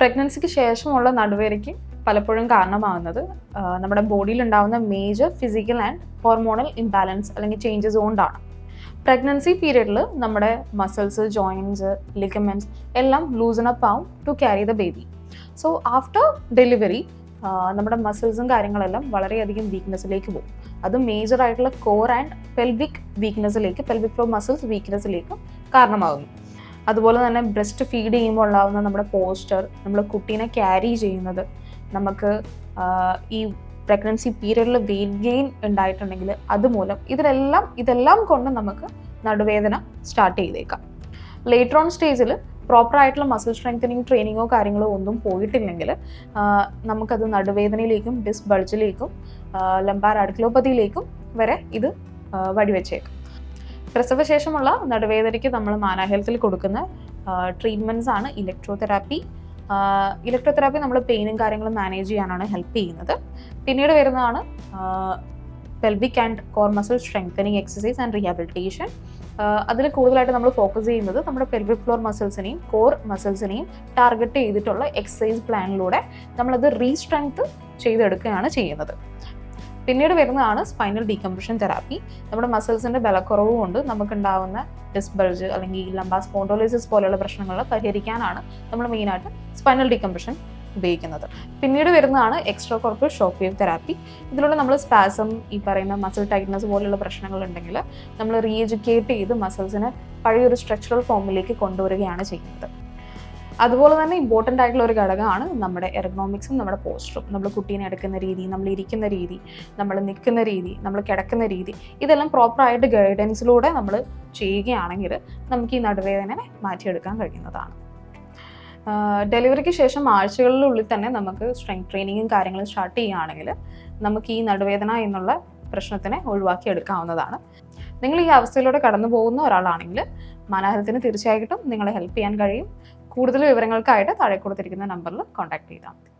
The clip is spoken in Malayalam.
പ്രഗ്നൻസിക്ക് ശേഷമുള്ള നടുവേദനയ്ക്ക് പലപ്പോഴും കാരണമാകുന്നത് നമ്മുടെ ബോഡിയിൽ ഉണ്ടാകുന്ന major physical and hormonal imbalance അല്ലെങ്കിൽ ചേഞ്ചസ് കൊണ്ടാണ്. പ്രഗ്നൻസി പീരീഡിൽ നമ്മുടെ മസിൽസ് ജോയിൻസ് ലിഗമെന്റ്സ് എല്ലാം ലൂസൺ അപ്പ് ആവും to carry the baby so after delivery നമ്മുടെ മസിൽസും കാര്യങ്ങളെല്ലാം വളരെയധികം വീക്ക്നെസ്സിലേക്ക് പോകും. അത് മേജർ ആയിട്ടുള്ള കോർ ആൻഡ് പെൽവിക് വീക്ക്നെസ്സിലേക്ക് പെൽവിക് ഫ്ലോ മസിൽസ് വീക്ക്നെസ്സിലേക്ക് കാരണമാകുന്നു. അതുപോലെ തന്നെ ബ്രസ്റ്റ് ഫീഡ് ചെയ്യുമ്പോൾ ഉണ്ടാകുന്ന നമ്മുടെ പോസ്റ്റർ നമ്മൾ കുട്ടീനെ ക്യാരി ചെയ്യുന്നത്. നമുക്ക് ഈ പ്രഗ്നൻസി പീരിയഡിൽ വെയിറ്റ് ഗെയിൻ ഉണ്ടായിട്ടുണ്ടെങ്കിൽ അതുമൂലം ഇതിലെല്ലാം ഇതെല്ലാം കൊണ്ട് നമുക്ക് നടുവേദന സ്റ്റാർട്ട് ചെയ്തേക്കാം. ലേറ്റർ ഓൺ സ്റ്റേജിൽ പ്രോപ്പർ ആയിട്ടുള്ള മസിൽ സ്ട്രെങ്തനിങ് ട്രെയിനിങ്ങോ കാര്യങ്ങളോ ഒന്നും പോയിട്ടില്ലെങ്കിൽ നമുക്കത് നടുവേദനയിലേക്കും ഡിസ്ബൾജിലേക്കും ലംബാർ അഡ്ക്ലോപ്പതിയിലേക്കും വരെ ഇത് വഴിവെച്ചേക്കും. പ്രസവശേഷമുള്ള നടുവേദനയ്ക്ക് നമ്മൾ മാന ഹെൽത്തിൽ കൊടുക്കുന്ന ട്രീറ്റ്മെന്റ്സ് ആണ് ഇലക്ട്രോതെറാപ്പി ഇലക്ട്രോതെറാപ്പി നമ്മൾ പെയിനും കാര്യങ്ങളും മാനേജ് ചെയ്യാനാണ് ഹെൽപ്പ് ചെയ്യുന്നത്. പിന്നീട് വരുന്നതാണ് pelvic and core muscle strengthening exercise and rehabilitation അതിൽ കൂടുതലായിട്ട് നമ്മൾ ഫോക്കസ് ചെയ്യുന്നത് നമ്മുടെ പെൽവിക് ഫ്ലോർ മസിൽസിനെയും കോർ മസിൽസിനെയും ടാർഗറ്റ് ചെയ്തിട്ടുള്ള എക്സസൈസ് പ്ലാനിലൂടെ നമ്മളത് റീസ്ട്രെങ്ത് ചെയ്തെടുക്കുകയാണ് ചെയ്യുന്നത്. പിന്നീട് വരുന്നതാണ് സ്പൈനൽ ഡീകംപ്രഷൻ തെറാപ്പി നമ്മുടെ മസിൽസിന്റെ ബലക്കുറവ് കൊണ്ട് നമുക്കുണ്ടാവുന്ന ഡിസ്ബൾജ് അല്ലെങ്കിൽ ലംബാ സ്പോണ്ടോലിസിസ് പോലെയുള്ള പ്രശ്നങ്ങൾ പരിഹരിക്കാനാണ് നമ്മൾ മെയിനായിട്ട് സ്പൈനൽ ഡീകംപ്രഷൻ ഉപയോഗിക്കുന്നത്. പിന്നീട് വരുന്നതാണ് extra corporeal shock wave therapy ഇതിലൂടെ നമ്മൾ സ്പാസം ഈ പറയുന്ന മസിൽ ടൈറ്റ്നസ് പോലെയുള്ള പ്രശ്നങ്ങൾ ഉണ്ടെങ്കിൽ നമ്മൾ റീഎഡ്യൂക്കേറ്റ് ചെയ്ത് മസിൽസിനെ പഴയൊരു സ്ട്രക്ചറൽ ഫോമിലേക്ക് കൊണ്ടുവരികയാണ് ചെയ്യുന്നത്. അതുപോലെ തന്നെ ഇമ്പോർട്ടന്റ് ആയിട്ടുള്ള ഒരു ഘടകമാണ് നമ്മുടെ എർഗണോമിക്സും നമ്മുടെ പോസ്റ്ററും നമ്മൾ കുട്ടീനെ എടുക്കുന്ന രീതി നമ്മൾ ഇരിക്കുന്ന രീതി നമ്മൾ നിൽക്കുന്ന രീതി നമ്മൾ കിടക്കുന്ന രീതി ഇതെല്ലാം പ്രോപ്പറായിട്ട് ഗൈഡൻസിലൂടെ നമ്മൾ ചെയ്യുകയാണെങ്കിൽ നമുക്ക് ഈ നടുവേദനയെ മാറ്റിയെടുക്കാൻ കഴിയുന്നതാണ്. ഡെലിവറിക്ക് ശേഷം ആഴ്ചകളിലുള്ളിൽ തന്നെ നമുക്ക് സ്ട്രെങ്ത് ട്രെയിനിങ്ങും കാര്യങ്ങളും സ്റ്റാർട്ട് ചെയ്യുകയാണെങ്കിൽ നമുക്ക് ഈ നടുവേദന എന്നുള്ള പ്രശ്നത്തിനെ ഒഴിവാക്കി എടുക്കാവുന്നതാണ് നിങ്ങൾ ഈ അവസ്ഥയിലൂടെ കടന്നു പോകുന്ന ഒരാളാണെങ്കിൽ മനോഹരത്തിന് തീർച്ചയായിട്ടും നിങ്ങളെ ഹെൽപ്പ് ചെയ്യാൻ കഴിയും. കൂടുതൽ വിവരങ്ങൾക്കായിട്ട് താഴെ കൊടുത്തിരിക്കുന്ന നമ്പറിൽ കോൺടാക്ട് ചെയ്താൽ മതി.